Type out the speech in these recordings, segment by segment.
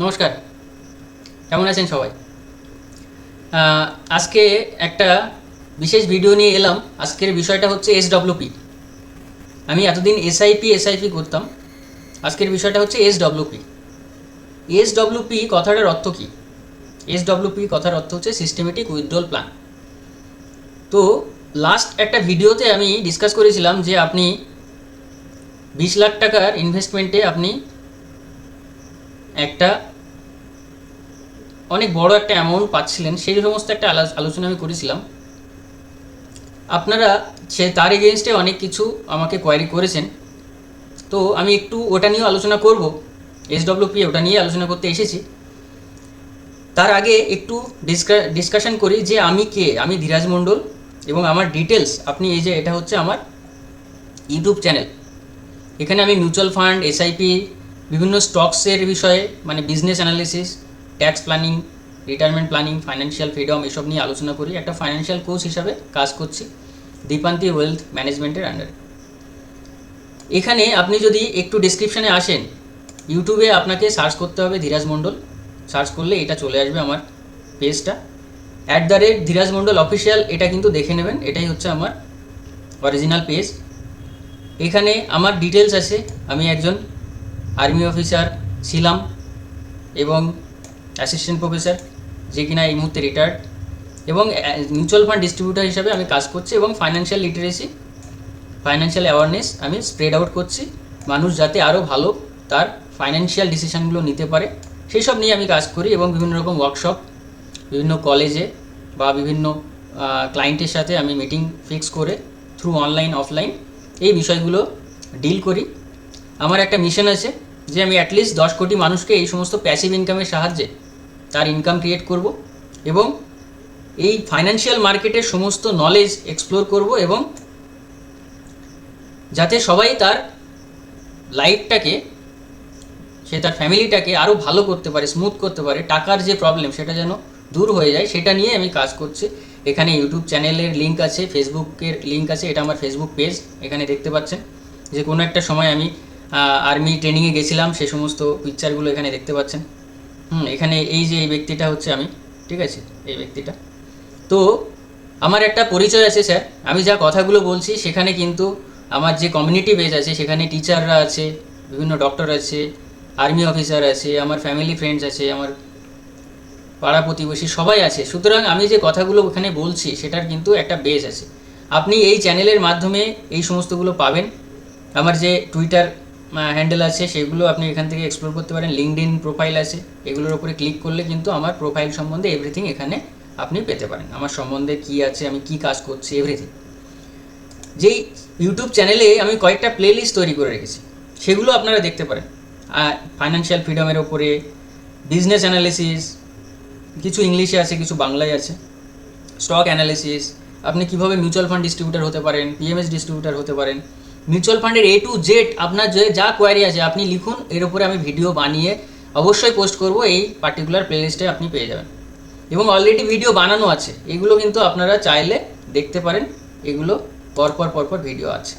নমস্কার। কেমন আছেন সবাই? আজকে একটা বিশেষ ভিডিও নিয়ে এলাম। আজকের বিষয়টা হচ্ছে এসডব্লিউপি আমি এতদিন এসআইপি এসআইপি করতাম। আজকের বিষয়টা হচ্ছে এসডব্লিউপি এসডব্লিউপি কথাটার অর্থ কী? এসডব্লিউপি কথার অর্থ হচ্ছে সিস্টেমেটিক উইথড্রল প্ল্যান তো লাস্ট একটা ভিডিওতে আমি ডিসকাস করেছিলাম যে আপনি বিশ লাখ টাকার ইনভেস্টমেন্টে আপনি একটা অনেক বড় একটা অ্যামাউন্ট পাচ্ছিলেন, সেই সমস্ত একটা আলো- আলোচনা আমি করেছিলাম। আপনারা সে, তার এগেনস্টে অনেক কিছু আমাকে কোয়ারি করেছেন। তো আমি একটু ওটা নিয়েও আলোচনা করব। এসডব্লিউপি ওটা নিয়ে আলোচনা করতে এসেছি। তার আগে একটু ডিসকাশন করি যে আমি কে? আমি ধীরাজ মণ্ডল এবং আমার ডিটেলস আপনি এই যে এটা হচ্ছে আমার ইউটিউব চ্যানেল এখানে আমি মিউচুয়াল ফান্ড এসআইপি বিভিন্ন স্টকসের বিষয়ে মানে business analysis tax planning retirement planning financial freedom এসব নিয়ে আলোচনা করি। একটা ফাইন্যান্সিয়াল কোচ হিসাবে কাজ করছি, দীপান্তি ওয়েলথ ম্যানেজমেন্টের আন্ডারে এখানে আপনি যদি একটু ডিসক্রিপশানে আসেন ইউটিউবে আপনাকে সার্চ করতে হবে ধীরাজ মণ্ডল। সার্চ করলে এটা চলে আসবে আমার পেজটা at the rate Dhiraj Mondal official এটা কিন্তু দেখে নেবেন, এটাই হচ্ছে আমার অরিজিনাল পেজ এখানে আমার ডিটেলস আছে, আমি একজন আর্মি অফিসার ছিলাম এবং অ্যাসিস্ট্যান্ট প্রফেসর যে কিনা এই মুহূর্তে রিটায়ার্ড এবং মিউচুয়াল ফান্ড ডিস্ট্রিবিউটার হিসাবে আমি কাজ করছি এবং ফাইন্যান্সিয়াল লিটারেসি ফাইন্যান্সিয়াল অ্যাওয়ারনেস আমি স্প্রেড আউট করছি। মানুষ যাতে আরও ভালো তার ফাইন্যান্সিয়াল ডিসিশনগুলো নিতে পারে সেই সব নিয়ে আমি কাজ করি এবং বিভিন্ন রকম ওয়ার্কশপ বিভিন্ন কলেজে বা বিভিন্ন ক্লায়েন্টের সাথে আমি মিটিং ফিক্স করে থ্রু অনলাইন অফলাইন এই বিষয়গুলো ডিল করি। আমার একটা মিশন আছে যে আমি অ্যাটলিস্ট দশ কোটি মানুষকে এই সমস্ত প্যাসিভ ইনকামের সাহায্যে তার ইনকাম ক্রিয়েট করব এবং এই ফাইন্যান্সিয়াল মার্কেটের সমস্ত নলেজ এক্সপ্লোর করব এবং যাতে সবাই তার লাইফটাকে সে তার ফ্যামিলিটাকে আরও ভালো করতে পারে স্মুথ করতে পারে। টাকার যে প্রবলেম সেটা যেন দূর হয়ে যায়, সেটা নিয়ে আমি কাজ করছি। এখানে ইউটিউব চ্যানেলের লিঙ্ক আছে ফেসবুকের লিঙ্ক আছে, এটা আমার ফেসবুক পেজ এখানে দেখতে পাচ্ছেন যে কোনো একটা সময় আমি আর্মি ট্রেনিংয়ে গেছিলাম, সে সমস্ত পিকচারগুলো এখানে দেখতে পাচ্ছেন। হুম, এখানে এই যে এই ব্যক্তিটা হচ্ছে আমি, ঠিক আছে? এই ব্যক্তিটা। তো আমার একটা পরিচয় আছে, স্যার। আমি যা কথাগুলো বলছি, সেখানে কিন্তু আমার যে কমিউনিটি বেজ আছে, সেখানে টিচাররা আছে, বিভিন্ন ডক্টর আছে আর্মি অফিসার আছে, আমার ফ্যামিলি ফ্রেন্ডস আছে, আমার পাড়া প্রতিবেশী সবাই আছে। সুতরাং আমি যে কথাগুলো ওখানে বলছি, সেটার কিন্তু একটা বেস আছে। আপনি এই চ্যানেলের মাধ্যমে এই সমস্তগুলো পাবেন। আমার যে টুইটার হ্যান্ডেল আছে, সেগুলো আপনি এখান থেকে এক্সপ্লোর করতে পারেন। লিঙ্কড ইন প্রোফাইল আছে, এগুলোর উপরে ক্লিক করলে কিন্তু আমার প্রোফাইল সম্বন্ধে এভরিথিং এখানে আপনি পেতে পারেন। আমার সম্বন্ধে কি আছে, আমি কি কাজ করছি এভরিথিং যেই ইউটিউব চ্যানেলে আমি কয়েকটা প্লেলিস্ট তৈরি করে রেখেছি, সেগুলো আপনারা দেখতে পারেন। ফাইন্যান্সিয়াল ফ্রিডমের ওপরে বিজনেস অ্যানালিসিস কিছু ইংলিশে আছে, কিছু বাংলায় আছে। স্টক অ্যানালিসিস আপনি কীভাবে মিউচুয়াল ফান্ড ডিস্ট্রিবিউটার হতে পারেন পিএমএস ডিস্ট্রিবিউটার হতে পারেন। মিউচুয়াল ফান্ডের এ টু জেড আপনার যে যা কোয়ারি আছে, আপনি লিখুন, এর উপরে আমি ভিডিও বানিয়ে অবশ্যই পোস্ট করব, এই পার্টিকুলার প্লেলিস্টে আপনি পেয়ে যাবেন। এবং অলরেডি ভিডিও বানানো আছে, এগুলো কিন্তু আপনারা চাইলে দেখতে পারেন, এগুলো পরপর পরপর ভিডিও আছে।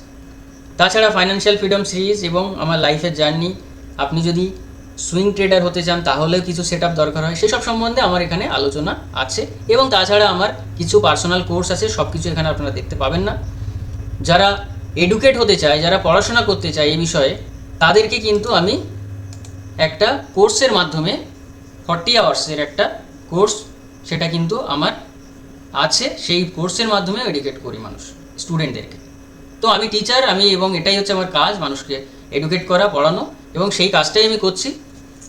তাছাড়া ফাইন্যান্সিয়াল ফ্রিডম সিরিজ এবং আমার লাইফের জার্নি আপনি যদি সুইং ট্রেডার হতে চান তাহলেও কিছু সেট দরকার হয়, সেসব সম্বন্ধে আমার এখানে আলোচনা আছে। এবং তাছাড়া আমার কিছু পার্সোনাল কোর্স আছে সব কিছু এখানে আপনারা দেখতে পাবেন না। যারা এডুকেট হতে চায়, যারা পড়াশোনা করতে চায় এই বিষয়ে, তাদেরকে কিন্তু আমি একটা কোর্সের মাধ্যমে ফর্টি আওয়ার্সের একটা কোর্স সেটা কিন্তু আমার আছে, সেই কোর্সের মাধ্যমে এডুকেট করি মানুষ স্টুডেন্টদেরকে তো আমি টিচার আমি এবং এটাই হচ্ছে আমার কাজ, মানুষকে এডুকেট করা, পড়ানো, এবং সেই কাজটাই আমি করছি।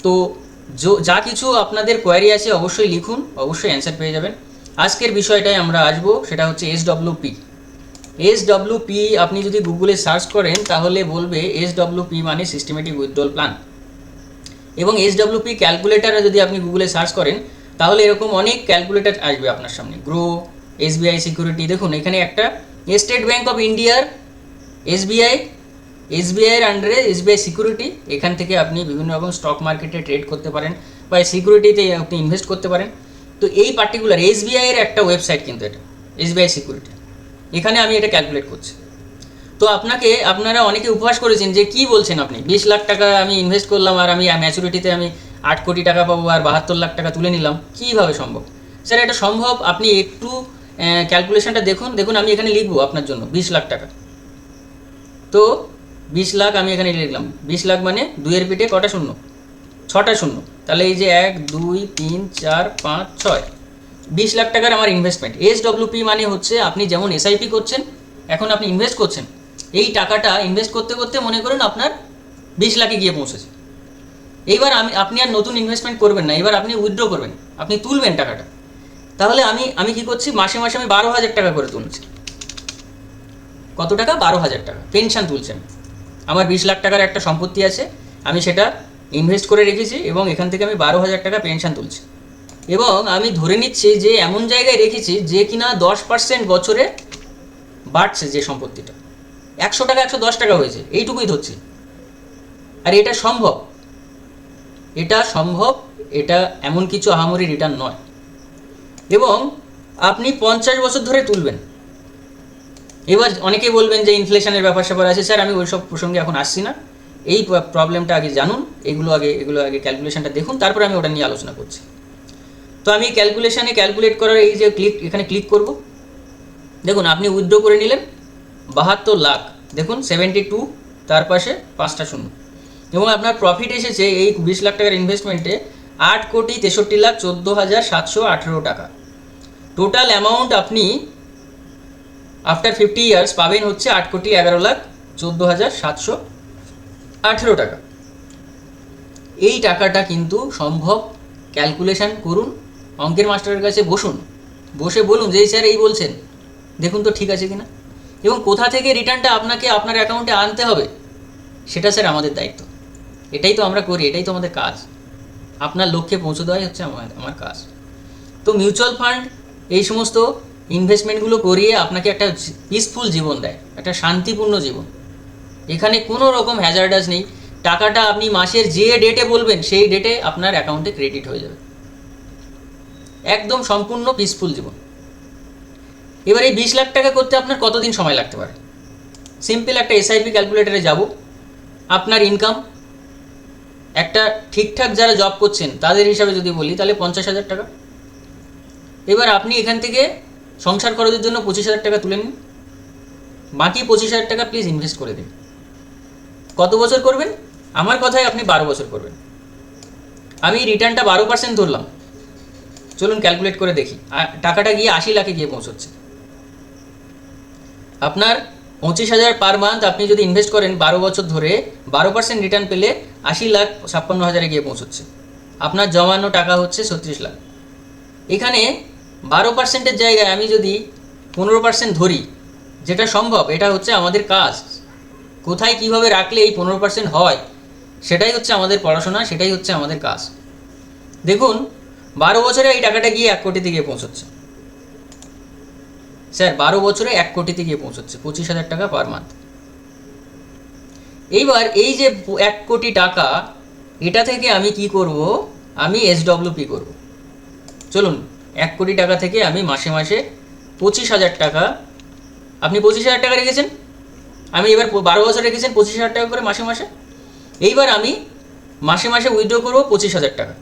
তো যো- কিছু আপনাদের কোয়ারি আছে অবশ্যই লিখুন, অবশ্যই অ্যান্সার পেয়ে যাবেন। আজকের বিষয়টায় আমরা আসব, সেটা হচ্ছে এস পি এস পি আপনি যদি গুগলে সার্চ করেন, তাহলে বলবে এস পি মানে সিস্টেমেটিক উইথড্রল প্ল্যান এবং এস পি ক্যালকুলেটারে যদি আপনি গুগলে সার্চ করেন, তাহলে এরকম অনেক ক্যালকুলেটার আসবে আপনার সামনে। গ্রো এসবিআই সিকিউরিটি দেখুন, এখানে একটা স্টেট ব্যাংক অফ ইন্ডিয়ার এসবিআই এসবিআইয়ের আন্ডারে এসবিআই সিকিউরিটি এখান থেকে আপনি বিভিন্ন রকম স্টক মার্কেটে ট্রেড করতে পারেন বা সিকিউরিটিতে আপনি ইনভেস্ট করতে পারেন। তো এই পার্টিকুলার এসবিআইয়ের একটা ওয়েবসাইট কিন্তু এটা এসবিআই সিকিউরিটি এখানে আমি এটা ক্যালকুলেট করছি। তো আপনাকে, আপনারা অনেকে উপহাস করেছেন যে কি বলছেন আপনি? বিশ লাখ টাকা আমি ইনভেস্ট করলাম আর আমি ম্যাচুরিটিতে আমি আট কোটি টাকা পাবো আর বাহাত্তর লাখ টাকা তুলে নিলাম, কীভাবে সম্ভব? স্যার, এটা সম্ভব আপনি একটু ক্যালকুলেশনটা দেখুন। দেখুন, আমি এখানে লিখব আপনার জন্য, বিশ লাখ টাকা। তো বিশ লাখ আমি এখানে লিখলাম। বিশ লাখ মানে দুইয়ের পিঠে কটা শূন্য? ছটা শূন্য। তাহলে এই যে এক, দুই, তিন, চার, পাঁচ, ছয়। বিশ লাখ টাকার আমার ইনভেস্টমেন্ট এস ডব্লিউপি মানে হচ্ছে আপনি যেমন এসআইপি করছেন, এখন আপনি ইনভেস্ট করছেন। এই টাকাটা ইনভেস্ট করতে করতে মনে করুন আপনার বিশ লাখে গিয়ে পৌঁছেছে। এইবার আমি, আপনি আর নতুন ইনভেস্টমেন্ট করবেন না এবার আপনি উইথড্র করবেন, আপনি তুলবেন টাকাটা। তাহলে আমি আমি কি করছি? মাসে মাসে আমি বারো হাজার টাকা করে তুলছি। কত টাকা? বারো হাজার টাকা। পেনশন তুলছেন। আমার বিশ লাখ টাকার একটা সম্পত্তি আছে, আমি সেটা ইনভেস্ট করে রেখেছি এবং এখান থেকে আমি বারো হাজার টাকা পেনশন তুলছি। এবং আমি ধরে নিচ্ছি যে এমন জায়গায় রেখেছি যে কিনা দশ পার্সেন্ট বছরে বাড়ছে যে সম্পত্তিটা। একশো টাকা, একশো দশ টাকা হয়েছে, এইটুকুই ধরছি। আর এটা সম্ভব? এটা সম্ভব, এটা এমন কিছু আহামরি রিটার্ন নয়। এবং আপনি পঞ্চাশ বছর ধরে তুলবেন। এবার অনেকেই বলবেন যে ইনফ্লেশনের ব্যাপার স্যাপার আছে, স্যার, আমি ওইসব প্রসঙ্গে এখন আসছি না। এই প্রবলেমটা আগে জানুন, এগুলো আগে এগুলো আগে ক্যালকুলেশনটা দেখুন, তারপরে আমি ওটা নিয়ে আলোচনা করছি। তো আমি ক্যালকুলেশানে ক্যালকুলেট করার এই যে ক্লিক এখানে ক্লিক করব। দেখুন, আপনি উইথড্র করে নিলেন বাহাত্তর লাখ। দেখুন সেভেন্টি টু তার পাশে পাঁচটা শূন্য। এবং আপনার প্রফিট এসেছে এই বিশ লাখ টাকার ইনভেস্টমেন্টে আট কোটি তেষট্টি লাখ চোদ্দ হাজার সাতশো আঠেরো টাকা। টোটাল অ্যামাউন্ট আপনি আফটার ফিফটি ইয়ার্স পাবেন হচ্ছে আট কোটি এগারো লাখ চোদ্দ হাজার সাতশো আঠেরো টাকা। এই টাকাটা কিন্তু সম্ভব। ক্যালকুলেশান করুন। অঙ্কের মাস্টারের কাছে বসুন। বসে বলুন যে স্যার এই বলছেন। দেখুন তো ঠিক আছে কিনা? এবং কোথা থেকে রিটার্নটা আপনাকে আপনার অ্যাকাউন্টে আনতে হবে? সেটা স্যার আমাদের দায়িত্ব। এটাই তো আমরা করি, এটাই তো আমাদের কাজ। আপনার লক্ষ্যে পৌঁছে দেওয়াই হচ্ছে আমার আমার কাজ। তো মিউচুয়াল ফান্ড এই সমস্ত ইনভেস্টমেন্টগুলো করিয়ে আপনাকে একটা পিসফুল জীবন দেয়, একটা শান্তিপূর্ণ জীবন। এখানে কোনো রকম হ্যাজার্ডাস নেই। টাকাটা আপনি মাসের যে ডেটে বলবেন, সেই ডেটে আপনার অ্যাকাউন্টে ক্রেডিট হয়ে যাবে। একদম সম্পূর্ণ পিসফুল জীবন। এবার এই বিশ লাখ টাকা করতে আপনার কতদিন সময় লাগতে পারে? সিম্পল একটা এসআইপি ক্যালকুলেটারে যাব, আপনার ইনকাম একটা ঠিকঠাক যারা জব করছেন, তাদের হিসাবে যদি বলি, তাহলে পঞ্চাশ হাজার টাকা। এবার আপনি এখান থেকে সংসার খরচের জন্য পঁচিশ হাজার টাকা তুলে নিন। বাকি পঁচিশ হাজার টাকা প্লিজ ইনভেস্ট করে দিন। কত বছর করবেন? আমার কথায় আপনি বারো বছর করবেন। আমি রিটার্নটা বারো পার্সেন্ট ধরলাম। চলুন ক্যালকুলেট করে দেখি। টাকাটা গিয়ে আশি লাখে গিয়ে পৌঁছচ্ছে। আপনার পঁচিশ হাজার পার মান্থ আপনি যদি ইনভেস্ট করেন বারো বছর ধরে, বারো পার্সেন্ট রিটার্ন পেলে আশি লাখ ছাপ্পান্ন হাজারে গিয়ে পৌঁছচ্ছে। আপনার জমানো টাকা হচ্ছে ছত্রিশ লাখ। এখানে বারো পার্সেন্টের জায়গায় আমি যদি পনেরো পার্সেন্ট ধরি, যেটা সম্ভব, এটা হচ্ছে আমাদের কাজ। কোথায় কীভাবে রাখলে এই পনেরো পার্সেন্ট হয়, সেটাই হচ্ছে আমাদের পড়াশোনা, সেটাই হচ্ছে আমাদের কাজ। দেখুন বারো বছরে এই টাকাটা গিয়ে এক কোটিতে গিয়ে পৌঁছচ্ছে। স্যার, বারো বছরে এক কোটিতে গিয়ে পৌঁছচ্ছে, পঁচিশ হাজার টাকা পার মান্থ এইবার এই যে এক কোটি টাকা, এটা থেকে আমি কি করব? আমি এসডব্লিউপি করব। চলুন, এক কোটি টাকা থেকে আমি মাসে মাসে পঁচিশ হাজার টাকা, আপনি পঁচিশ হাজার টাকা রেখেছেন? আমি এবার বারো বছর রেখেছেন পঁচিশ হাজার টাকা করে মাসে মাসে? এইবার আমি মাসে মাসে উইথড্র করব পঁচিশ হাজার টাকা।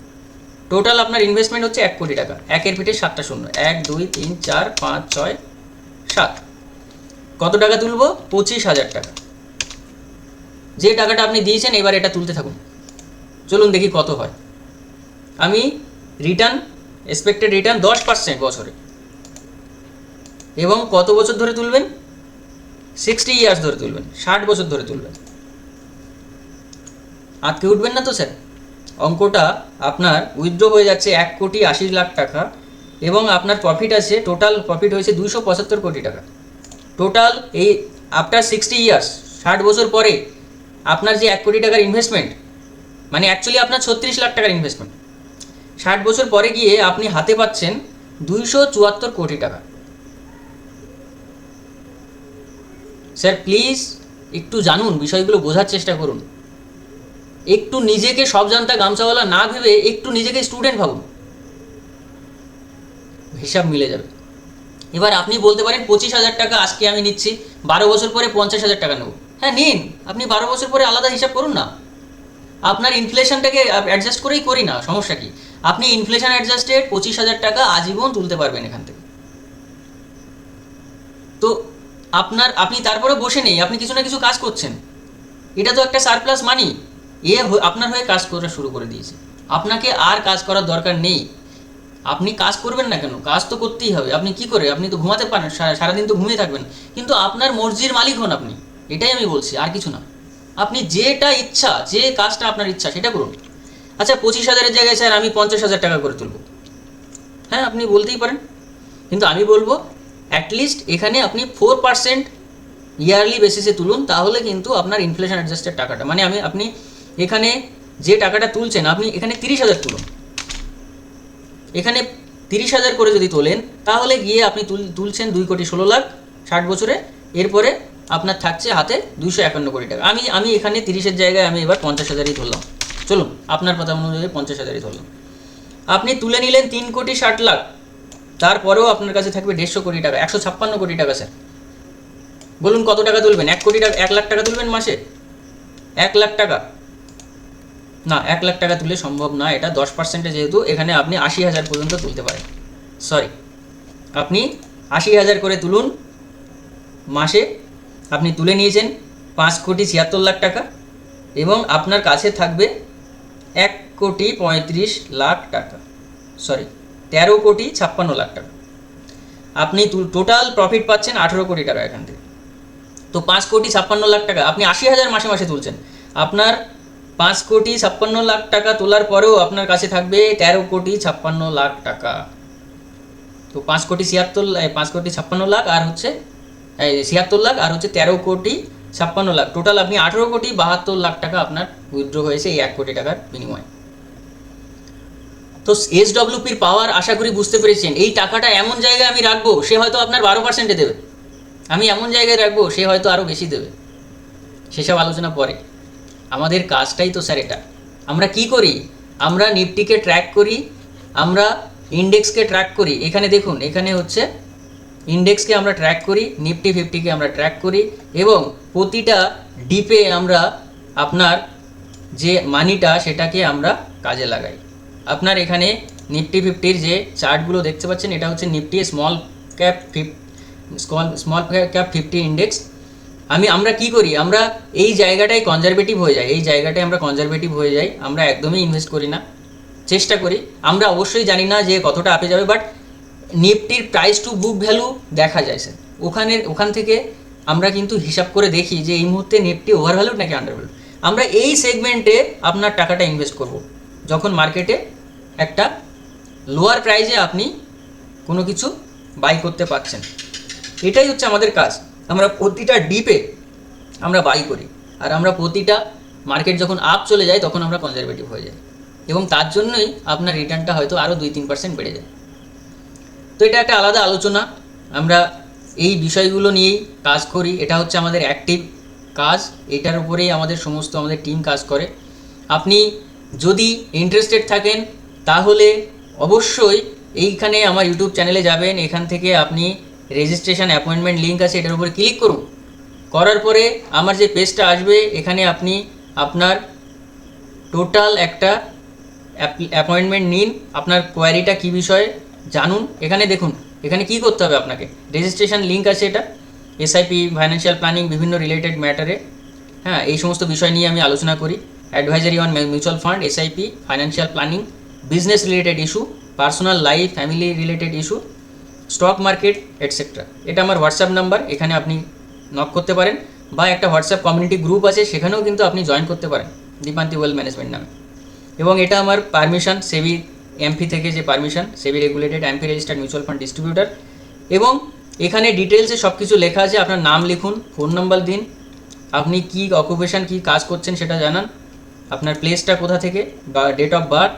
টোটাল আপনার ইনভেস্টমেন্ট হচ্ছে এক কোটি টাকা। একের পিঠে সাতটা শূন্য। এক, দুই, তিন, চার, পাঁচ, ছয়, সাত। কত টাকা তুলবো? পঁচিশ হাজার টাকা। যে টাকাটা আপনি দিয়েছেন, এবার এটা তুলতে থাকুন। চলুন দেখি কত হয়। আমি রিটার্ন এক্সপেক্টেড রিটার্ন দশ পার্সেন্ট বছরে। এবং কত বছর ধরে তুলবেন? সিক্সটি ইয়ার্স ধরে তুলবেন, ষাট বছর ধরে তুলবেন। আজকে উঠবেন না তো, স্যার? অঙ্কটা আপনার উইথড্র হয়ে যাচ্ছে এক কোটি আশি লাখ টাকা এবং আপনার প্রফিট আছে টোটাল প্রফিট হয়েছে দুশো পঁচাত্তর কোটি টাকা। টোটাল এই আফটার সিক্সটি ইয়ার্স ষাট বছর পরে আপনার যে এক কোটি টাকার ইনভেস্টমেন্ট মানে অ্যাকচুয়ালি আপনার ছত্রিশ লাখ টাকার ইনভেস্টমেন্ট ষাট বছর পরে গিয়ে আপনি হাতে পাচ্ছেন দুইশো চুয়াত্তর কোটি টাকা। স্যার প্লিজ একটু জানুন, বিষয়গুলো বোঝার চেষ্টা করুন। একটু নিজেকে সব জানতা গামছাওয়ালা না ভেবে একটু নিজেকে স্টুডেন্ট ভাবুন। হিসাব মিলে যাবে। এবার আপনি বলতে পারেন, পঁচিশ হাজার টাকা আজকে আমি নিচ্ছি, বারো বছর পরে পঞ্চাশ হাজার টাকা নেব। হ্যাঁ নিন। আপনি বারো বছর পরে আলাদা হিসাব করুন না। আপনার ইনফ্লেশনটাকে অ্যাডজাস্ট করেই করি না, সমস্যা কি? আপনি ইনফ্লেশন অ্যাডজাস্টেড পঁচিশ হাজার টাকা আজীবন তুলতে পারবেন এখান থেকে। তো আপনার, আপনি তারপরে বসে নেই, আপনি কিছু না কিছু কাজ করছেন। এটা তো একটা সারপ্লাস মানি এ আপনার হয়ে কাজ করা শুরু করে দিয়েছে। আপনাকে আর কাজ করার দরকার নেই। আপনি কাজ করবেন না কেন? কাজ তো করতেই হবে। আপনি কি করে? আপনি তো ঘুমাতে পারেন সারাদিন তো ঘুমিয়ে থাকবেন। কিন্তু আপনার মর্জির মালিক হন আপনি। এটাই আমি বলছি, আর কিছু না। আপনি যেটা ইচ্ছা, যে কাজটা আপনার ইচ্ছা, সেটা করুন। আচ্ছা পঁচিশ হাজারের জায়গায় স্যার, আমি পঞ্চাশ হাজার টাকা করে তুলব। হ্যাঁ আপনি বলতেই পারেন। কিন্তু আমি বলব অ্যাটলিস্ট এখানে আপনি ফোর পার্সেন্ট ইয়ারলি বেসিসে তুলুন, তাহলে কিন্তু আপনার ইনফ্লেশন অ্যাডজাস্টেড টাকাটা মানে আমি আপনি এখানে যে টাকাটা তুলছেন, আপনি এখানে তিরিশ হাজার তুলুন। এখানে তিরিশ হাজার করে যদি তোলেন, তাহলে গিয়ে আপনি তুল, তুলছেন দুই কোটি ষোলো লাখ ষাট বছরে। এরপরে আপনার থাকছে হাতে দুইশো একান্ন কোটি টাকা। আমি আমি এখানে তিরিশের জায়গায় আমি এবার পঞ্চাশ হাজারই ধরলাম। চলুন, আপনার কথা অনুযায়ী পঞ্চাশ হাজারই ধরলাম। আপনি তুলে নিলেন তিন কোটি ষাট লাখ। তারপরেও আপনার কাছে থাকবে দেড়শো কোটি টাকা, একশো ছাপ্পান্ন কোটি টাকা স্যার। বলুন কত টাকা তুলবেন? এক কোটি টাকা, এক লাখ টাকা তুলবেন মাসে? এক লাখ টাকা। না, এক লাখ টাকা তুলে সম্ভব না, এটা দশ পার্সেন্টে যেহেতু, এখানে আপনি আশি হাজার পর্যন্ত তুলতে পারেন। সরি আপনি আশি হাজার করে তুলুন, মাসে আপনি তুলে নিয়েছেন পাঁচ কোটি ছিয়াত্তর লাখ টাকা এবং আপনার কাছে থাকবে এক কোটি পঁয়ত্রিশ লাখ টাকা। সরি তেরো কোটি ছাপ্পান্ন লাখ টাকা। আপনি টোটাল প্রফিট পাচ্ছেন আঠেরো কোটি টাকা এখান থেকে। তো পাঁচ কোটি ছাপ্পান্ন লাখ টাকা, আপনি আশি হাজার মাসে মাসে তুলছেন। আপনার পাঁচ কোটি ছাপ্পান্ন লাখ টাকা তোলার পরেও আপনার কাছে থাকবে তেরো কোটি ছাপ্পান্ন লাখ টাকা। তো পাঁচ কোটি ছিয়াত্তর পাঁচ কোটি ছাপ্পান্ন লাখ আর হচ্ছে ছিয়াত্তর লাখ আর হচ্ছে তেরো কোটি ছাপ্পান্ন লাখ। টোটাল আপনি আঠেরো কোটি বাহাত্তর লাখ টাকা আপনার উইথড্র হয়েছে এই এক কোটি টাকার বিনিময়ে। তো এস ডব্লিউপির পাওয়ার আশা করি বুঝতে পেরেছেন, এই টাকাটা এমন জায়গায় আমি রাখব, সে হয়তো আপনার বারো পার্সেন্টে দেবে। আমি এমন জায়গায় রাখব, সে হয়তো আরও বেশি দেবে। সেসব আলোচনা পরে। আমাদের কাজটাই তো স্যার এটা। আমরা কি করি? আমরা নিফটিকে ট্র্যাক করি, আমরা ইন্ডেক্সকে ট্র্যাক করি। এখানে দেখুন, এখানে হচ্ছে ইন্ডেক্সকে আমরা ট্র্যাক করি নিফটি ফিফটিকে আমরা ট্র্যাক করি এবং প্রতিটা ডিপে আমরা আপনার যে মানিটা সেটাকে আমরা কাজে লাগাই। আপনার এখানে নিফটি ফিফটির যে চার্টগুলো দেখতে পাচ্ছেন, এটা হচ্ছে নিফটি স্মল ক্যাপ ফিফ স্মল ক্যাপ ফিফটি ইন্ডেক্স আমি, আমরা কি করি? আমরা এই জায়গাটায় কনজারভেটিভ হয়ে যাই। এই জায়গাটায় আমরা কনজারভেটিভ হয়ে যাই। আমরা একদমই ইনভেস্ট করি না। চেষ্টা করি। আমরা অবশ্যই জানি না যে কতটা আপে যাবে বাট নিফটির প্রাইস টু বুক ভ্যালু দেখা যায় স্যার ওখানে ওখান থেকে আমরা কিন্তু হিসাব করে দেখি যে এই মুহূর্তে নিফটি ওভার ভ্যালু নাকি আন্ডার ভ্যালু আমরা এই সেগমেন্টে আপনার টাকাটা ইনভেস্ট করব। যখন মার্কেটে একটা লোয়ার প্রাইজে আপনি কোনো কিছু বাই করতে পারছেন। এটাই হচ্ছে আমাদের কাজ। আমরা প্রতিটা ডিপে আমরা বাই করি। আর আমরা প্রতিটা মার্কেট যখন আপ চলে যায়, তখন আমরা কনজারভেটিভ হয়ে যাই। এবং তার জন্যই আপনার রিটার্নটা হয়তো আরও দুই তিন পার্সেন্ট বেড়ে যায়। তো এটা একটা আলাদা আলোচনা। আমরা এই বিষয়গুলো নিয়েই কাজ করি। এটা হচ্ছে আমাদের অ্যাক্টিভ কাজ। এটার উপরেই আমাদের সমস্ত আমাদের টিম কাজ করে। আপনি যদি ইন্টারেস্টেড থাকেন, তাহলে অবশ্যই এইখানে আমার ইউটিউব চ্যানেলে যাবেন। এখান থেকে আপনি রেজিস্ট্রেশন অ্যাপয়েন্টমেন্ট লিঙ্ক আছে, এটার উপরে ক্লিক করুন। করার পরে আমার যে পেজটা আসবে, এখানে আপনি আপনার টোটাল একটা অ্যাপয়েন্টমেন্ট নিন, আপনার কোয়ারিটা কী বিষয়ে জানুন। এখানে দেখুন, এখানে কি করতে হবে আপনাকে? রেজিস্ট্রেশন লিঙ্ক আছে এটা এসআইপি ফাইন্যান্সিয়াল প্ল্যানিং বিভিন্ন রিলেটেড ম্যাটারে হ্যাঁ এই সমস্ত বিষয় নিয়ে আমি আলোচনা করি। Advisory on mutual fund SIP financial planning business related issue personal life family related issue stock market etcetera এটা আমার হোয়াটসঅ্যাপ নাম্বার এখানে আপনি নক করতে পারেন বা একটা হোয়াটসঅ্যাপ কমিউনিটি গ্রুপ আছে, সেখানেও কিন্তু আপনি জয়েন করতে পারেন দীপান্তি ওয়েল ম্যানেজমেন্ট নামে। এবং এটা আমার পারমিশন সেবি এমপি থেকে যে permission SEBI regulated MP registered mutual fund distributor এবং এখানে ডিটেলসে সব কিছু লেখা আছে, আপনার নাম লিখুন ফোন নাম্বার দিন, আপনি কি অকুপেশন কি কাজ করছেন সেটা জানান। আপনার প্লেসটা কোথা থেকে, বা ডেট অফ বার্থ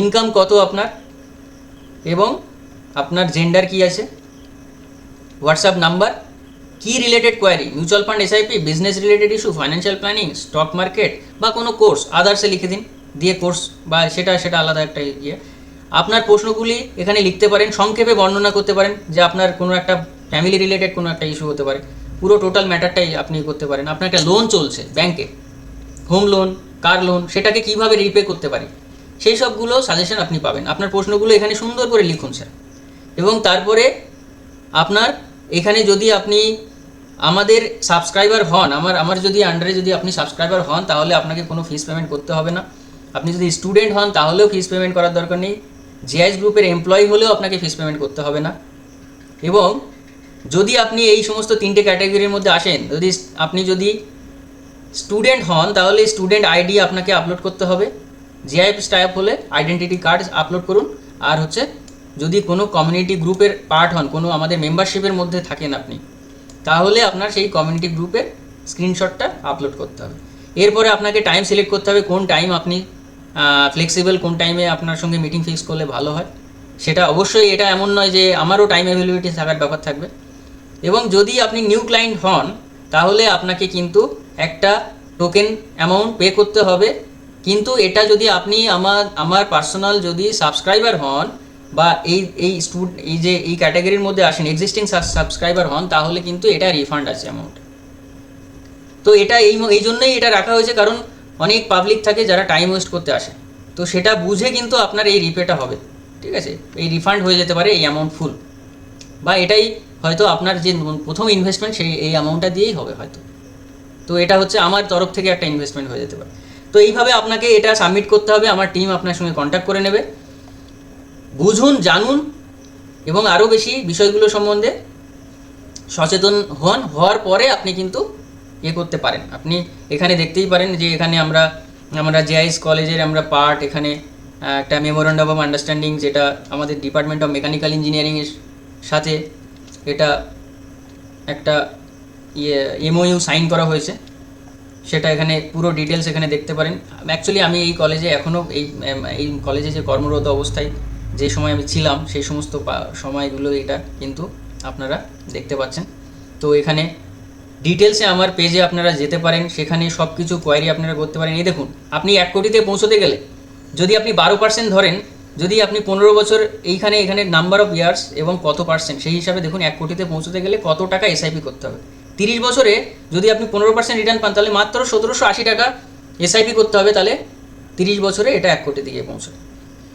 ইনকাম কত আপনার, এবং আপনার জেন্ডার কি আছে? হোয়াটসঅ্যাপ নাম্বার কি related query mutual fund SIP business related issue financial planning stock market বা কোনো কোর্স আদার্সে লিখে দিন। দিয়ে কোর্স বা সেটা সেটা আলাদা একটা ইয়ে। আপনার প্রশ্নগুলি এখানে লিখতে পারেন, সংক্ষেপে বর্ণনা করতে পারেন যে আপনার কোনো একটা ফ্যামিলি রিলেটেড কোনো একটা ইস্যু হতে পারে। পুরো টোটাল ম্যাটারটাই আপনি করতে পারেন। আপনার একটা লোন চলছে ব্যাংকে হোম লোন কার লোন সেটাকে কীভাবে রিপে করতে পারি? সেই সবগুলো সাজেশন আপনি পাবেন। আপনার প্রশ্নগুলো এখানে সুন্দর করে লিখুন স্যার এবং তারপরে আপনার এখানে যদি আপনি আমাদের সাবস্ক্রাইবার হন, আমার আমার যদি আন্ডারে যদি আপনি সাবস্ক্রাইবার হন, তাহলে আপনাকে কোনো ফিস পেমেন্ট করতে হবে না। আপনি যদি স্টুডেন্ট হন, তাহলেও ফিস পেমেন্ট করার দরকার নেই। জিআইএস গ্রুপের এমপ্লয়ি হলেও আপনাকে ফিস পেমেন্ট করতে হবে না। এবং যদি আপনি এই সমস্ত তিনটে ক্যাটাগরির মধ্যে আসেন, যদি আপনি যদি স্টুডেন্ট হন, তাহলে স্টুডেন্ট আইডি আপনাকে আপলোড করতে হবে। জিআইএফ স্টাইপ হলে আইডেন্টিটি কার্ড আপলোড করুন। আর হচ্ছে যদি কোনো কমিউনিটি গ্রুপের পার্ট হন, কোনো আমাদের মেম্বারশিপের মধ্যে থাকেন আপনি, তাহলে আপনার সেই কমিউনিটি গ্রুপের স্ক্রিনশটটা আপলোড করতে হবে। এরপরে আপনাকে টাইম সিলেক্ট করতে হবে কোন টাইম আপনি ফ্লেক্সিবল কোন টাইমে আপনার সঙ্গে মিটিং ফিক্স করলে ভালো হয়। সেটা অবশ্যই এটা এমন নয় যে আমারও টাইম অ্যাভেলেবিলিটি থাকার ব্যাপার থাকবে। এবং যদি আপনি নিউ ক্লায়েন্ট হন, তাহলে আপনাকে কিন্তু একটা টোকেন অ্যামাউন্ট পে করতে হবে। কিন্তু এটা যদি আপনি আমার আমার পার্সোনাল যদি সাবস্ক্রাইবার হন বা এই এই স্টুড এই যে, এই ক্যাটাগরির মধ্যে আসেন এক্সিস্টিং সাবস্ক্রাইবার হন, তাহলে কিন্তু এটা রিফান্ড আছে অ্যামাউন্ট তো এটা এই এই জন্যই এটা রাখা হয়েছে, কারণ অনেক পাবলিক থাকে যারা টাইম ওয়েস্ট করতে আসে। তো সেটা বুঝে কিন্তু আপনার এই রিপেটা হবে, ঠিক আছে? এই রিফান্ড হয়ে যেতে পারে এই অ্যামাউন্ট ফুল বা এটাই হয়তো আপনার যে প্রথম ইনভেস্টমেন্ট সেই, এই অ্যামাউন্টটা দিয়েই হবে হয়তো। তো এটা হচ্ছে আমার তরফ থেকে একটা ইনভেস্টমেন্ট হয়ে যেতে পারে। তো এইভাবে আপনাকে এটা সাবমিট করতে হবে, আমার টিম আপনার সঙ্গে কন্ট্যাক্ট করে নেবে। বুঝুন, জানুন এবং আরও বেশি বিষয়গুলো সম্বন্ধে সচেতন হন। হওয়ার পরে আপনি কিন্তু ইয়ে করতে পারেন। আপনি এখানে দেখতেই পারেন যে এখানে আমরা আমরা জেআইএস কলেজের আমরা পার্ট, এখানে একটা মেমোরেন্ডাম অফ আন্ডারস্ট্যান্ডিং যেটা আমাদের ডিপার্টমেন্ট অফ মেকানিক্যাল ইঞ্জিনিয়ারিংয়ের সাথে এটা একটা ইয়ে এমওইউ সাইন করা হয়েছে। সেটা এখানে পুরো ডিটেলস এখানে দেখতে পারেন। অ্যাকচুয়ালি আমি এই কলেজে এখনও এই এই কলেজে যে কর্মরত অবস্থায় যে সময় আমি ছিলাম সেই সমস্ত সময়গুলো এটা কিন্তু আপনারা দেখতে পাচ্ছেন। তো এখানে ডিটেলসে আমার পেজে আপনারা যেতে পারেন, সেখানে সব কিছু কোয়ারি আপনারা করতে পারেন। এই দেখুন, আপনি এক কোটিতে পৌঁছতে গেলে, যদি আপনি বারো পার্সেন্ট ধরেন, যদি আপনি পনেরো বছর এইখানে, এখানে নাম্বার অফ ইয়ার্স এবং কত পার্সেন্ট সেই হিসাবে দেখুন এক কোটিতে পৌঁছতে গেলে কত টাকা এসআইপি করতে হবে। তিরিশ বছরে যদি আপনি পনেরো পার্সেন্ট রিটার্ন পান, তাহলে মাত্র সতেরোশো আশি টাকা এসআইপি করতে হবে, তাহলে তিরিশ বছরে এটা এক কোটি দিকে পৌঁছবে।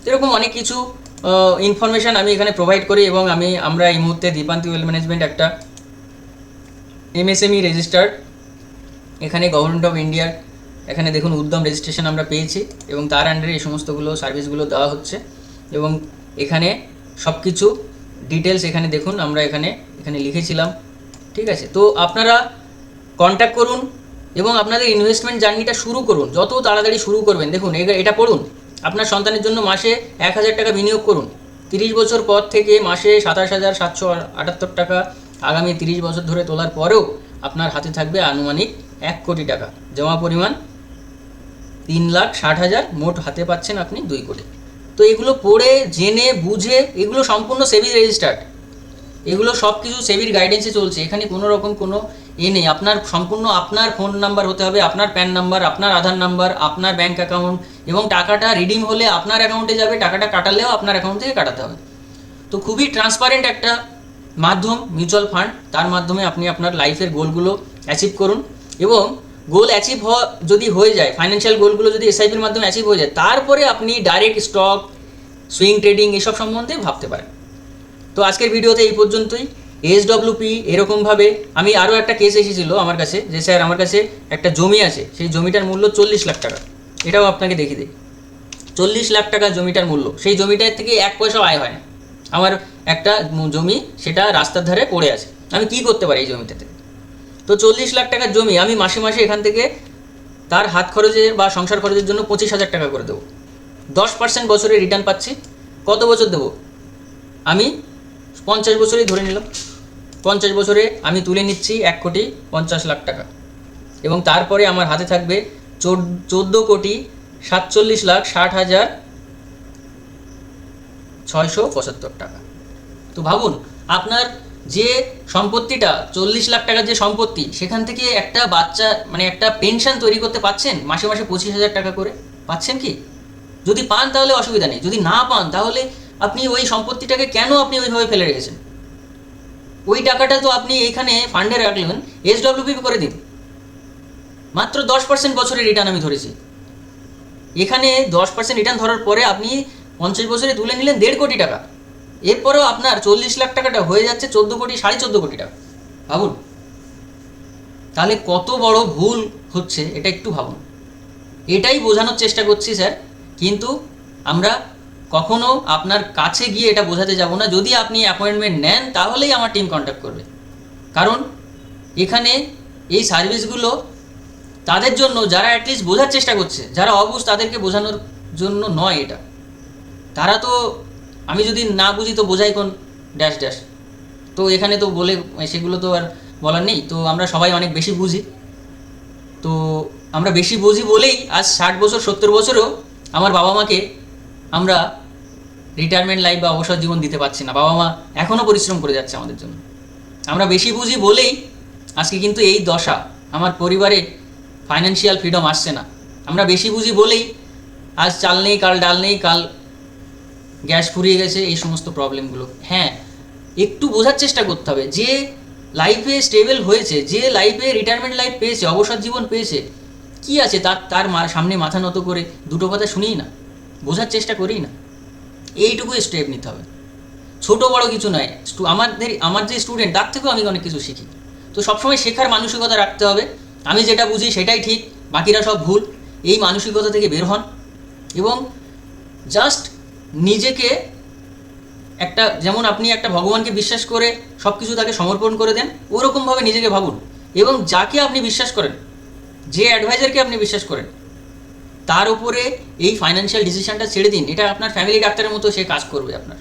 এরকম অনেক কিছু ইনফরমেশান আমি এখানে প্রোভাইড করি এবং আমি, আমরা এই মুহূর্তে দীপান্তি ওয়েল ম্যানেজমেন্ট একটা এমএসএমই রেজিস্টার্ড এখানে গভর্নমেন্ট অফ ইন্ডিয়ার এখানে দেখুন উদ্যম রেজিস্ট্রেশন আমরা পেয়েছি এবং তার আন্ডারে এই সমস্তগুলো সার্ভিসগুলো দেওয়া হচ্ছে এবং এখানে সব কিছু ডিটেলস এখানে দেখুন, আমরা এখানে এখানে লিখেছিলাম, ঠিক আছে? তো আপনারা কন্ট্যাক্ট করুন এবং আপনাদের ইনভেস্টমেন্ট জার্নিটা শুরু করুন, যত তাড়াতাড়ি শুরু করবেন, দেখুন এটা পড়ুন। আপনার সন্তানের জন্য মাসে এক হাজার টাকা বিনিয়োগ করুন। তিরিশ বছর পর থেকে মাসে সাতাশ হাজার সাতশো আটাত্তর টাকা, আগামী তিরিশ বছর ধরে তোলার পরেও আপনার হাতে থাকবে আনুমানিক এক কোটি টাকা। জমা পরিমাণ তিন লাখ ষাট হাজার, মোট হাতে পাচ্ছেন আপনি দুই কোটি। তো এগুলো পড়ে, জেনে, বুঝে, এগুলো সম্পূর্ণ সেভি রেজিস্টার্ড এগুলো সব কিছু সেভির গাইডেন্সে চলছে। এখানে কোনো রকম কোনো এ নেই। আপনার সম্পূর্ণ আপনার ফোন নাম্বার হতে হবে, আপনার প্যান নাম্বার আপনার আধার নাম্বার আপনার ব্যাঙ্ক অ্যাকাউন্ট এবং টাকাটা রিডিম হলে আপনার অ্যাকাউন্টে যাবে, টাকাটা কাটালেও আপনার অ্যাকাউন্ট থেকে কাটাতে হবে। তো খুবই ট্রান্সপারেন্ট একটা মাধ্যম মিউচুয়াল ফান্ড তার মাধ্যমে আপনি আপনার লাইফের গোলগুলো অ্যাচিভ করুন এবং গোল অ্যাচিভ হওয়া যদি হয়ে যায় ফাইন্যান্সিয়াল গোলগুলো যদি এসআইপির মাধ্যমে অ্যাচিভ হয়ে যায়, তারপরে আপনি ডাইরেক্ট স্টক সুইং ট্রেডিং এসব সম্বন্ধে ভাবতে পারেন। তো আজকের ভিডিওতে এই পর্যন্তই। এসডব্লিউপি এরকমভাবে আমি আরও একটা কেস এসেছিল আমার কাছে, যে স্যার আমার কাছে একটা জমি আছে, সেই জমিটার মূল্য চল্লিশ লাখ টাকা। এটাও আপনাকে দেখিয়ে দিই। চল্লিশ লাখ টাকা জমিটার মূল্য। সেই জমিটার থেকে এক পয়সাও আয় হয় না। আমার একটা জমি সেটা রাস্তার ধারে পড়ে আছে। আমি কি করতে পারি এই জমিটাতে? তো চল্লিশ লাখ টাকার জমি আমি মাসে মাসে এখান থেকে তার হাত খরচের বা সংসার খরচের জন্য পঁচিশ হাজার টাকা করে দেবো। দশ পার্সেন্ট বছরে রিটার্ন পাচ্ছি। কত বছর দেবো? আমি পঞ্চাশ বছরই ধরে নিলাম। পঞ্চাশ বছরে আমি তুলে নিচ্ছি এক কোটি পঞ্চাশ লাখ টাকা। এবং তারপরে আমার হাতে থাকবে চোদ্দ কোটি সাতচল্লিশ লাখ ষাট হাজার ছয়শো পঁচাত্তর টাকা। তো ভাবুন, আপনার যে সম্পত্তিটা, চল্লিশ লাখ টাকার যে সম্পত্তি, সেখান থেকে একটা বাচ্চা মানে একটা পেনশন তৈরি করতে পাচ্ছেন মাসে মাসে পঁচিশ হাজার টাকা করে? পাচ্ছেন কি? যদি পান তাহলে অসুবিধা নেই, যদি না পান তাহলে আপনি ওই সম্পত্তিটাকে কেন আপনি ওইভাবে ফেলে রেখেছেন? ওই টাকাটা তো আপনি এইখানে ফান্ডে রাখলেন এস ডব্লিউপি করে দিন। মাত্র দশ পার্সেন্ট বছরের রিটার্ন আমি ধরেছি। এখানে দশ পার্সেন্ট রিটার্ন ধরার পরে আপনি পঞ্চাশ বছরে তুলে নিলেন দেড় কোটি টাকা। এরপরেও আপনার চল্লিশ লাখ টাকাটা হয়ে যাচ্ছে চোদ্দ কোটি, সাড়ে চোদ্দ কোটি টাকা। ভাবুন। তাহলে কত বড় ভুল হচ্ছে, এটা একটু ভাবুন। এটাই বোঝানোর চেষ্টা করছি, স্যার। কিন্তু আমরা কখনো আপনার কাছে গিয়ে এটা বোঝাতে যাব না। যদি আপনি অ্যাপয়েন্টমেন্ট নেন, তাহলেই আমার টিম কন্ট্যাক্ট করবে। কারণ এখানে এই সার্ভিসগুলো তাদের জন্য যারা অ্যাটলিস্ট বোঝার চেষ্টা করছে, যারা অবুঝ তাদেরকে বোঝানোর জন্য নয় এটা। তারা তো, আমি যদি না বুঝি তো বোঝাই কোন ড্যাশ ড্যাশ তো এখানে তো বলে, সেগুলো তো আর বলার নেই। তো আমরা সবাই অনেক বেশি বুঝি। তো আমরা বেশি বুঝি বলেই আজ ষাট বছর, সত্তর বছরেও আমার বাবা মাকে আমরা রিটায়ারমেন্ট লাইফ বা অবসর জীবন দিতে পারছি না, বাবা মা এখনও পরিশ্রম করে যাচ্ছে আমাদের জন্য। আমরা বেশি বুঝি বলেই আজকে কিন্তু এই দশা, আমার পরিবারে ফাইন্যান্সিয়াল ফ্রিডম আসছে না। আমরা বেশি বুঝি বলেই আজ চাল নেই, কাল ডাল নেই, কাল গ্যাস ফুরিয়ে গেছে, এই সমস্ত প্রবলেমগুলো হ্যাঁ একটু বোঝার চেষ্টা করতে হবে। যে লাইফে স্টেবল হয়েছে, যে লাইফে রিটায়ারমেন্ট লাইফ পেয়েছে, অবসর জীবন পেয়েছে, কি আছে তার তার সামনে মাথা নত করে দুটো কথা শুনিই না। বোঝার চেষ্টা করিই না। এইটুকুই স্টেপ নিতে হবে। ছোট, বড় কিছু নয়। আমাদের, আমার যে স্টুডেন্ট তার থেকেও আমি অনেক কিছু শিখি। তো সবসময় শেখার মানসিকতা রাখতে হবে। আমি যেটা বুঝি সেটাই ঠিক, বাকিরা সব ভুল। এই মানসিকতা থেকে বের হন এবং জাস্ট নিজেকে একটা, যেমন আপনি একটা ভগবানকে বিশ্বাস করে সব কিছু তাকে সমর্পণ করে দেন, ওরকমভাবে নিজেকে ভাবুন। এবং যাকে আপনি বিশ্বাস করেন, যে অ্যাডভাইজারকে আপনি বিশ্বাস করেন তার উপরে এই ফাইন্যান্সিয়াল ডিসিশনটা ছেড়ে দিন। এটা আপনার ফ্যামিলি ডাক্তারের মতো সে কাজ করবে আপনার।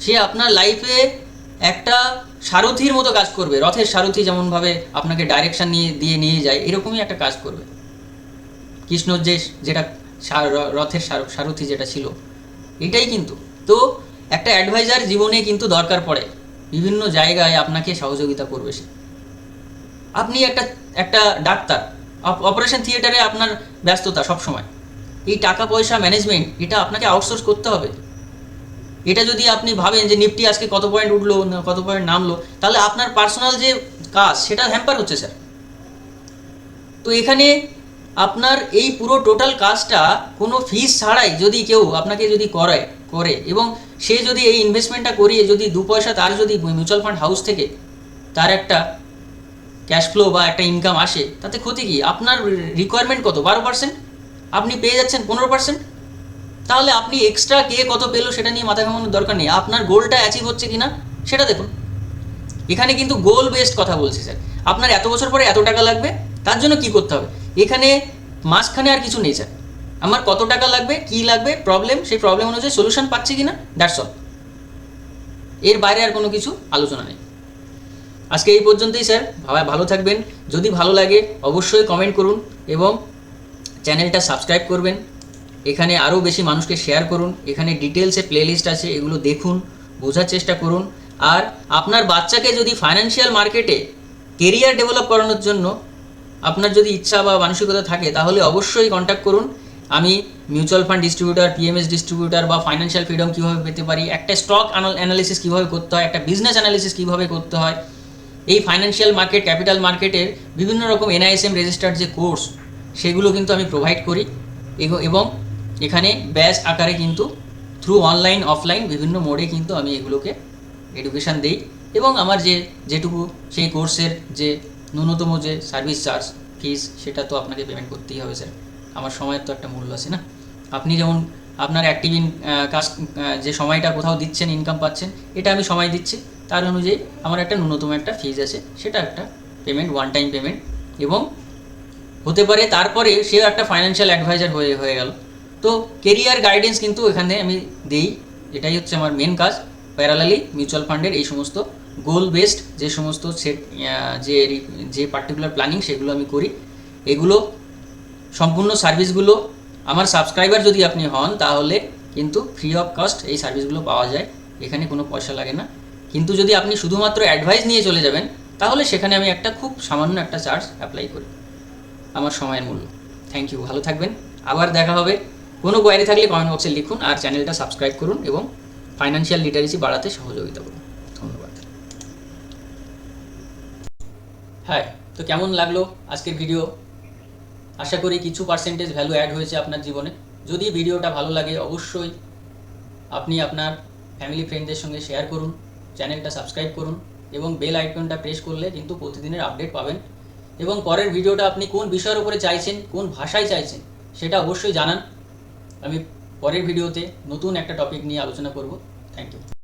সে আপনার লাইফে একটা সারথির মতো কাজ করবে। রথের সারথি যেমনভাবে আপনাকে ডাইরেকশান নিয়ে, দিয়ে নিয়ে যায়, এরকমই একটা কাজ করবে। কৃষ্ণর যে, যেটা রথের সার- সারথি যেটা ছিল, এটাই কিন্তু। তো একটা অ্যাডভাইজার জীবনে কিন্তু দরকার পড়ে। বিভিন্ন জায়গায় আপনাকে সহযোগিতা করবে সে। আপনি একটা একটা ডাক্তার অপারেশন থিয়েটারে আপনার ব্যস্ততা সব সময় এই টাকা পয়সা ম্যানেজমেন্ট এটা আপনাকে আউটসোর্স করতে হবে। এটা যদি আপনি ভাবেন যে নিফটি আজকে কত পয়েন্ট উঠল কত পয়েন্ট নামলো, তাহলে আপনার পার্সোনাল যে কাজ, সেটা হ্যাম্পার হচ্ছে স্যার তো এখানে আপনার এই পুরো টোটাল কাজটা কোনো ফিস ছাড়াই যদি কেউ আপনাকে যদি করায়, করে এবং সে যদি এই ইনভেস্টমেন্টটা করিয়ে যদি দু পয়সা তার যদি মিউচুয়াল ফান্ড হাউস থেকে, তার একটা ক্যাশ ফ্লো বা একটা ইনকাম আসে, তাতে ক্ষতি কি? আপনার রিকোয়ারমেন্ট কত? বারো পার্সেন্ট আপনি পেয়ে যাচ্ছেন পনেরো পার্সেন্ট তাহলে আপনি এক্সট্রা কে কত পেল সেটা নিয়ে মাথা ঘামানোর দরকার নেই। আপনার গোলটা অ্যাচিভ হচ্ছে কিনা, সেটা দেখুন। এখানে কিন্তু গোল বেসড কথা বলছি স্যার আপনার এত বছর পরে এত টাকা লাগবে, তার জন্য কি করতে হবে? এখানে মাঝখানে আর কিছু নেই স্যার আমার কত টাকা লাগবে, কি লাগবে প্রবলেম সেই প্রবলেম অনুযায়ী সলিউশন পাচ্ছি কিনা? দ্যাটস অল এর বাইরে আর কোনো কিছু আলোচনা নেই। আজকে এই পর্যন্তই, স্যার। ভালো- ভালো থাকবেন। যদি ভালো লাগে, অবশ্যই কমেন্ট করুন এবং চ্যানেলটা সাবস্ক্রাইব করবেন। এখানে আরও বেশি মানুষকে শেয়ার করুন। এখানে ডিটেলসে প্লেলিস্ট আছে, এগুলো দেখুন, বোঝার চেষ্টা করুন। আর আপনার বাচ্চাকে যদি ফাইন্যান্সিয়াল মার্কেটে কেরিয়ার ডেভেলপ করানোর জন্য আপনার যদি ইচ্ছা বা মানসিকতা থাকে, তাহলে অবশ্যই কন্ট্যাক্ট করুন। আমি mutual fund distributor PMS distributor বা ফাইন্যান্সিয়াল ফ্রিডম কীভাবে পেতে পারি, একটা স্টক অ্যানালিসিস কীভাবে করতে হয়, একটা বিজনেস অ্যানালিসিস কীভাবে করতে হয় এই ফাইন্যান্সিয়াল মার্কেট ক্যাপিটাল মার্কেটের বিভিন্ন রকম এনআইএসএম রেজিস্টার্ড যে কোর্স সেগুলো কিন্তু আমি প্রোভাইড করি। এবং এখানে ব্যাচ আকারে কিন্তু থ্রু অনলাইন অফলাইন বিভিন্ন মোডে কিন্তু আমি এগুলোকে এডুকেশান দিই। এবং আমার যে, যেটুকু সেই কোর্সের যে ন্যূনতম যে সার্ভিস চার্জ ফিস সেটা তো আপনাকে পেমেন্ট করতেই হবে স্যার আমার সময়ের তো একটা মূল্য আছে না? আপনি যেমন আপনার অ্যাক্টিভ ইন কাজ যে সময়টা কোথাও দিচ্ছেন ইনকাম পাচ্ছেন, এটা আমি সময় দিচ্ছি। তার অনুযায়ী আমার একটা ন্যূনতম একটা ফিজ আছে, সেটা একটা পেমেন্ট ওয়ান টাইম পেমেন্ট এবং হতে পারে তারপরে সেও একটা ফাইন্যান্সিয়াল অ্যাডভাইজার হয়ে হয়ে গেল। তো কেরিয়ার গাইডেন্স কিন্তু এখানে আমি দিই, এটাই হচ্ছে আমার মেন কাজ। প্যারালালি মিউচুয়াল ফান্ডের এই সমস্ত গোল বেসড যে সমস্ত সেট যে যে পার্টিকুলার প্ল্যানিং সেগুলো আমি করি। এগুলো সম্পূর্ণ সার্ভিসগুলো আমার সাবস্ক্রাইবার যদি আপনি হন, তাহলে কিন্তু ফ্রি অফ কস্ট এই সার্ভিসগুলো পাওয়া যায়। এখানে কোনো পয়সা লাগে না। কিন্তু যদি আপনি শুধুমাত্র অ্যাডভাইস নিয়ে চলে যাবেন, তাহলে সেখানে আমি একটা খুব সামান্য একটা চার্জ অ্যাপ্লাই করি। আমার সময়ের মূল্য। থ্যাংক ইউ ভালো থাকবেন। আবার দেখা হবে। কোনো কোয়ারি থাকলে কমেন্ট বক্সে লিখুন আর চ্যানেলটা সাবস্ক্রাইব করুন এবং ফাইন্যান্সিয়াল লিটারেসি বাড়াতে সহযোগিতা করুন। ধন্যবাদ। হ্যাঁ তো কেমন লাগল আজকের ভিডিও আশা করি কিছু পার্সেন্টেজ ভ্যালু অ্যাড হয়েছে আপনার জীবনে। যদি ভিডিওটা ভালো লাগে, অবশ্যই আপনি আপনার ফ্যামিলি ফ্রেন্ডদের সঙ্গে শেয়ার করুন। চ্যানেলটা সাবস্ক্রাইব করুন এবং বেল আইকনটা প্রেস করলে কিন্তু প্রতিদিনের আপডেট পাবেন। এবং পরের ভিডিওটা আপনি কোন বিষয়ের উপরে চাইছেন, কোন ভাষায় চাইছেন, সেটা অবশ্যই জানান। আমি পরের ভিডিওতে নতুন একটা টপিক নিয়ে আলোচনা করব। Thank you